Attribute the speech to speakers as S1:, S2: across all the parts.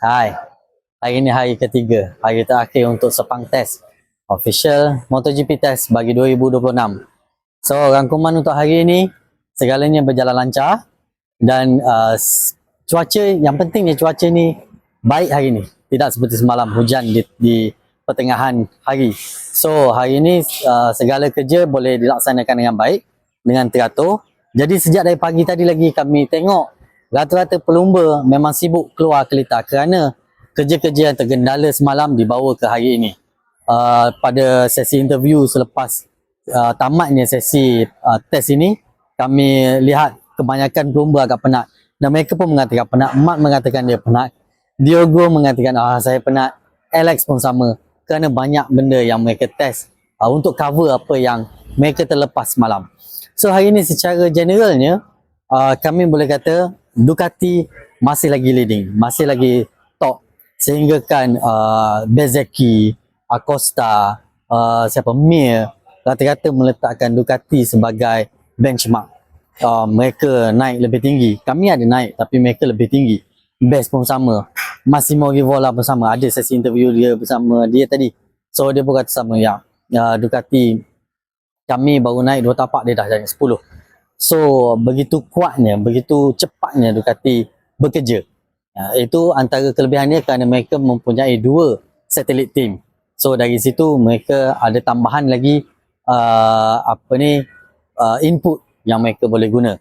S1: Hai. Hari ini hari ketiga, hari terakhir untuk Sepang Test. Official MotoGP Test bagi 2026. So, rangkuman untuk hari ini, segalanya berjalan lancar dan uh, cuaca, yang pentingnya cuaca ni baik hari ini. Tidak seperti semalam hujan di, di pertengahan hari. So, hari ini uh, segala kerja boleh dilaksanakan dengan baik, dengan teratur. Jadi sejak dari pagi tadi lagi kami tengok rata-rata pelumba memang sibuk keluar kelita kerana kerja-kerja yang tergendala semalam dibawa ke hari ini. Uh, pada sesi interview selepas uh, tamatnya sesi uh, test ini, kami lihat kebanyakan pelumba agak penat. Dan mereka pun mengatakan penat. Mat mengatakan dia penat. Diogo mengatakan ah saya penat. Alex pun sama. Kerana banyak benda yang mereka test uh, untuk cover apa yang mereka terlepas semalam. So hari ini secara generalnya uh, kami boleh kata Ducati masih lagi leading, masih lagi top sehingga kan uh, Bezeki, Acosta, uh, siapa Mir rata-rata meletakkan Ducati sebagai benchmark. Uh, mereka naik lebih tinggi. Kami ada naik tapi mereka lebih tinggi. Best pun sama. Massimo Rivola pun sama. Ada sesi interview dia bersama dia tadi. So dia pun kata sama ya. Uh, Ducati kami baru naik dua tapak dia dah jadi 10. So begitu kuatnya, begitu cepatnya Ducati bekerja. Ya, itu antara kelebihannya kerana mereka mempunyai dua satellite team. So dari situ mereka ada tambahan lagi uh, apa ni uh, input yang mereka boleh guna.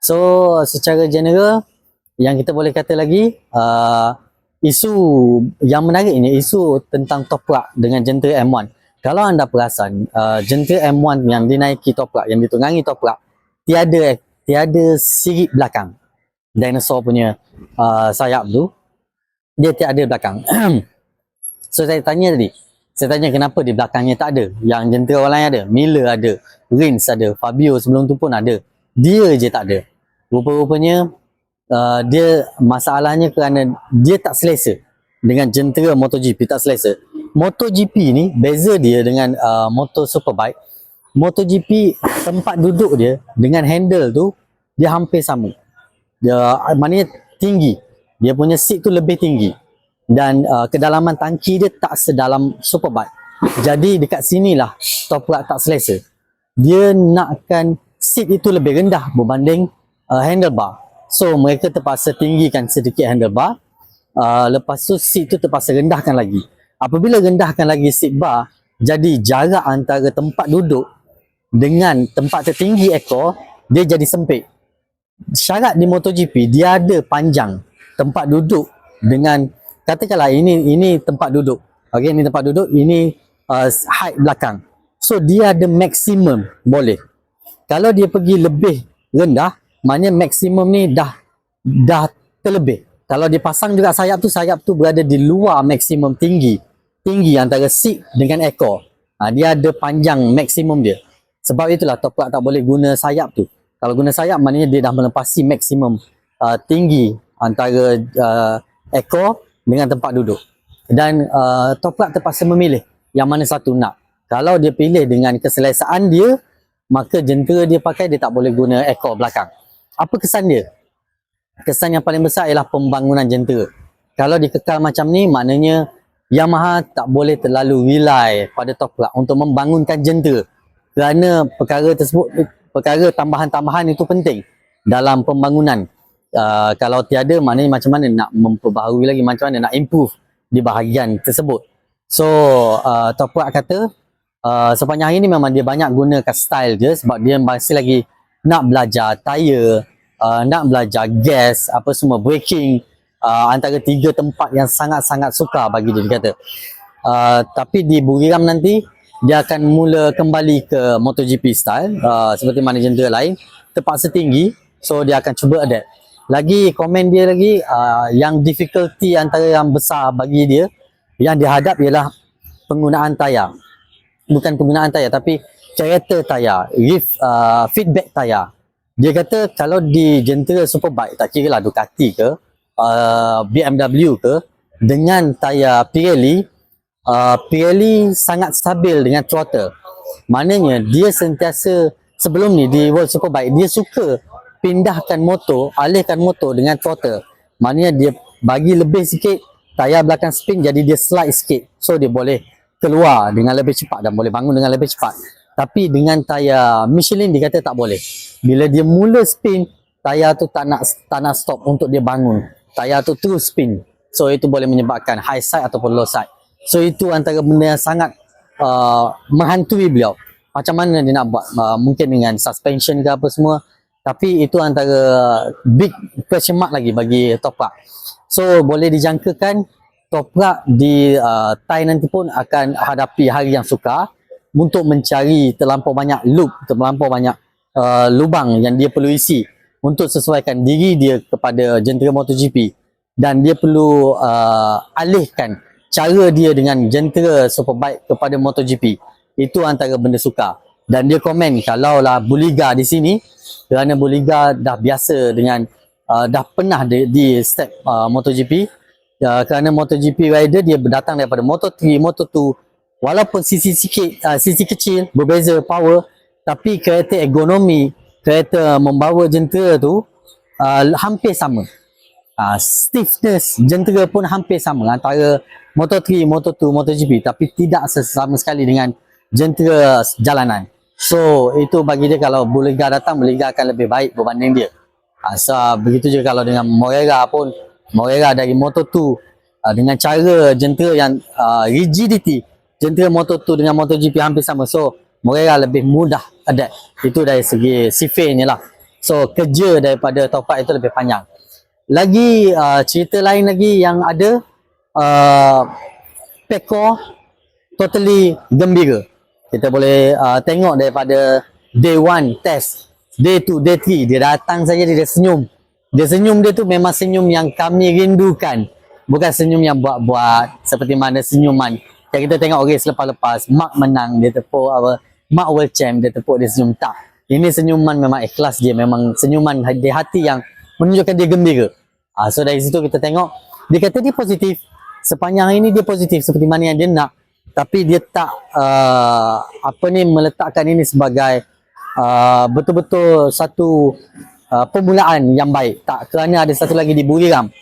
S1: So secara general yang kita boleh kata lagi uh, isu yang menarik ini isu tentang toprak dengan jentera M1. Kalau anda perasan uh, jentera M1 yang dinaiki toprak yang ditunggangi toprak tiada tiada sirip belakang. Dinosaur punya uh, sayap tu dia tiada belakang. So saya tanya tadi saya tanya kenapa di belakangnya tak ada? Yang jentera orang lain ada? Miller ada. Rins ada. Fabio sebelum tu pun ada. Dia je tak ada. Rupa-rupanya uh, dia masalahnya kerana dia tak selesa dengan jentera MotoGP tak selesa. MotoGP ni beza dia dengan uh, Moto Superbike MotoGP tempat duduk dia dengan handle tu dia hampir sama. Dia maknanya tinggi. Dia punya seat tu lebih tinggi. Dan uh, kedalaman tangki dia tak sedalam Superbike. Jadi dekat sinilah toprak tak selesa. Dia nakkan seat itu lebih rendah berbanding uh, handlebar. So mereka terpaksa tinggikan sedikit handlebar. Uh, lepas tu seat tu terpaksa rendahkan lagi. Apabila rendahkan lagi seat bar, jadi jarak antara tempat duduk dengan tempat tertinggi ekor dia jadi sempit. Syarat di MotoGP dia ada panjang tempat duduk dengan katakanlah ini ini tempat duduk. Okey ini tempat duduk, ini uh, height belakang. So dia ada maksimum boleh. Kalau dia pergi lebih rendah, maknanya maksimum ni dah dah terlebih. Kalau dia pasang juga sayap tu, sayap tu berada di luar maksimum tinggi. Tinggi antara seat dengan ekor. Ha, dia ada panjang maksimum dia. Sebab itulah toprak tak boleh guna sayap tu. Kalau guna sayap maknanya dia dah melepasi maksimum uh, tinggi antara uh, ekor dengan tempat duduk. Dan uh, toprak terpaksa memilih yang mana satu nak. Kalau dia pilih dengan keselesaan dia, maka jentera dia pakai dia tak boleh guna ekor belakang. Apa kesan dia? Kesan yang paling besar ialah pembangunan jentera. Kalau dikekal macam ni, maknanya Yamaha tak boleh terlalu rely pada toprak untuk membangunkan jentera kerana perkara tersebut perkara tambahan-tambahan itu penting dalam pembangunan. Uh, kalau tiada maknanya macam mana nak memperbaharui lagi macam mana nak improve di bahagian tersebut. So uh, Toprak kata uh, sepanjang hari ni memang dia banyak gunakan style dia sebab dia masih lagi nak belajar tire uh, nak belajar gas apa semua braking uh, antara tiga tempat yang sangat-sangat suka bagi dia dia kata. Uh, tapi di Buriram nanti dia akan mula kembali ke MotoGP style uh, seperti mana jentera lain terpaksa tinggi so dia akan cuba adapt. Lagi komen dia lagi uh, yang difficulty antara yang besar bagi dia yang dihadap ialah penggunaan tayar. Bukan penggunaan tayar tapi character tayar ref, uh, feedback tayar. Dia kata kalau di jentera superbike tak kira lah Ducati ke uh, BMW ke dengan tayar Pirelli uh, Pirelli sangat stabil dengan throttle. Maknanya dia sentiasa sebelum ni di World Superbike dia suka pindahkan motor, alihkan motor dengan throttle. Maknanya dia bagi lebih sikit tayar belakang spin jadi dia slide sikit. So dia boleh keluar dengan lebih cepat dan boleh bangun dengan lebih cepat. Tapi dengan tayar Michelin dia kata tak boleh. Bila dia mula spin, tayar tu tak nak tak nak stop untuk dia bangun. Tayar tu terus spin. So itu boleh menyebabkan high side ataupun low side. So itu antara benda yang sangat uh, menghantui beliau. Macam mana dia nak buat? Uh, mungkin dengan suspension ke apa semua. Tapi itu antara big question mark lagi bagi Toprak. So boleh dijangkakan Toprak di uh, Thai nanti pun akan hadapi hari yang sukar untuk mencari terlampau banyak loop, terlampau banyak uh, lubang yang dia perlu isi untuk sesuaikan diri dia kepada jentera MotoGP dan dia perlu uh, alihkan cara dia dengan jentera Superbike kepada MotoGP. Itu antara benda sukar. Dan dia komen kalaulah Buliga di sini kerana Buliga dah biasa dengan uh, dah pernah di, di step uh, MotoGP uh, kerana MotoGP rider dia datang daripada Moto3, Moto2 walaupun sisi sikit uh, sisi kecil berbeza power tapi kereta ergonomi kereta membawa jentera tu uh, hampir sama uh, stiffness jentera pun hampir sama antara Moto3, Moto2, MotoGP tapi tidak sesama sekali dengan jentera jalanan. So itu bagi dia kalau Buliga datang Buliga akan lebih baik berbanding dia. Uh, so, begitu juga kalau dengan Morera pun Morera dari Moto2 uh, dengan cara jentera yang uh, rigidity jentera Moto2 dengan MotoGP hampir sama. So Morera lebih mudah adapt. Itu dari segi sifirnya lah. So kerja daripada Topak itu lebih panjang. Lagi uh, cerita lain lagi yang ada uh, Peko totally gembira. Kita boleh uh, tengok daripada day 1 test. Day 2, day 3 dia datang saja dia, senyum. Dia senyum dia tu memang senyum yang kami rindukan. Bukan senyum yang buat-buat seperti mana senyuman. Yang kita tengok race lepas-lepas Mark menang dia tepuk apa Mark world champ dia tepuk dia senyum. Tak. Ini senyuman memang ikhlas dia. Memang senyuman di hati yang menunjukkan dia gembira. Ah, so dari situ kita tengok dia kata dia positif sepanjang ini dia positif seperti mana yang dia nak. Tapi dia tak uh, apa ni meletakkan ini sebagai uh, betul-betul satu uh, permulaan yang baik. Tak kerana ada satu lagi di Buriram.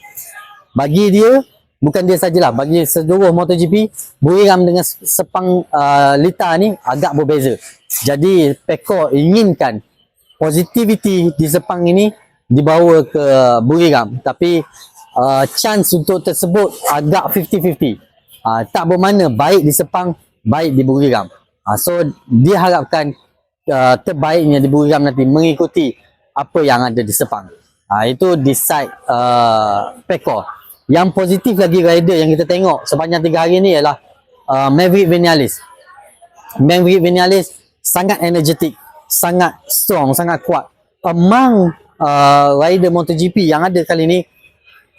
S1: Bagi dia bukan dia sajalah bagi seluruh MotoGP Buriram dengan sepang uh, Lita ni agak berbeza. Jadi Peko inginkan positivity di Sepang ini dibawa ke Buriram. Tapi uh, chance untuk tersebut agak 50-50 uh, tak bermakna baik di Sepang baik di Buriram uh, so dia harapkan uh, terbaiknya di Buriram nanti mengikuti apa yang ada di Sepang. Uh, itu di side uh, Peko. Yang positif lagi rider yang kita tengok sepanjang tiga hari ni ialah uh, Maverick Vinales. Maverick Vinales sangat energetik sangat strong sangat kuat. Among uh, rider MotoGP yang ada kali ni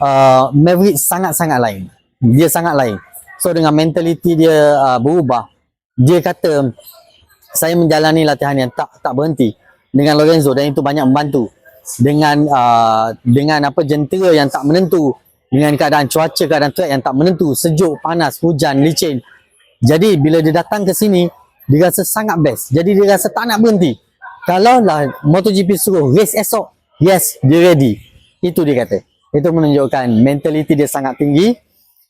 S1: uh, Maverick sangat-sangat lain. Dia sangat lain. So dengan mentaliti dia uh, berubah, dia kata saya menjalani latihan yang tak tak berhenti dengan Lorenzo dan itu banyak membantu dengan uh, dengan apa jentera yang tak menentu dengan keadaan cuaca keadaan track yang tak menentu sejuk panas hujan licin. Jadi bila dia datang ke sini dia rasa sangat best. Jadi dia rasa tak nak berhenti. Kalau lah MotoGP suruh race esok yes dia ready. Itu dia kata itu menunjukkan mentaliti dia sangat tinggi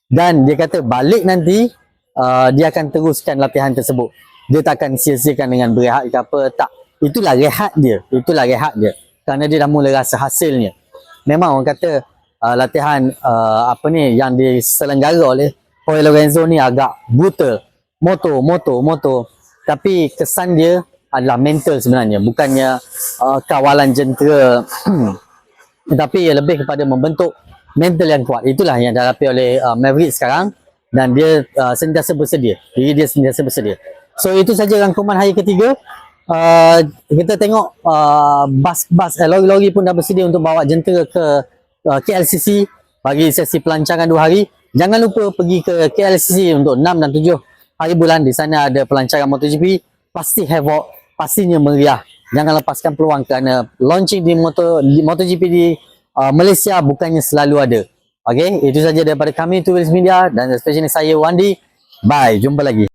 S1: dan dia kata balik nanti uh, dia akan teruskan latihan tersebut. Dia tak akan sia-siakan dengan berehat ke apa tak. Itulah rehat dia. Itulah rehat dia. Kerana dia dah mula rasa hasilnya. Memang orang kata uh, latihan uh, apa ni yang diselenggara oleh Jorge Lorenzo ni agak brutal. Moto moto moto tapi kesan dia adalah mental sebenarnya. Bukannya uh, kawalan jentera tetapi ia lebih kepada membentuk mental yang kuat. Itulah yang dihadapi oleh uh, Maverick sekarang dan dia uh, sentiasa bersedia. Diri dia sentiasa bersedia. So itu saja rangkuman hari ketiga. Uh, kita tengok uh, bas-bas eh, lori-lori pun dah bersedia untuk bawa jentera ke uh, KLCC bagi sesi pelancaran dua hari. Jangan lupa pergi ke KLCC untuk 6 dan 7 hari bulan. Di sana ada pelancaran MotoGP. Pasti havoc pastinya meriah jangan lepaskan peluang kerana launching di Moto di MotoGP di uh, Malaysia bukannya selalu ada. Okey, itu saja daripada kami Tulis Media dan especially saya Wandi. Bye, jumpa lagi.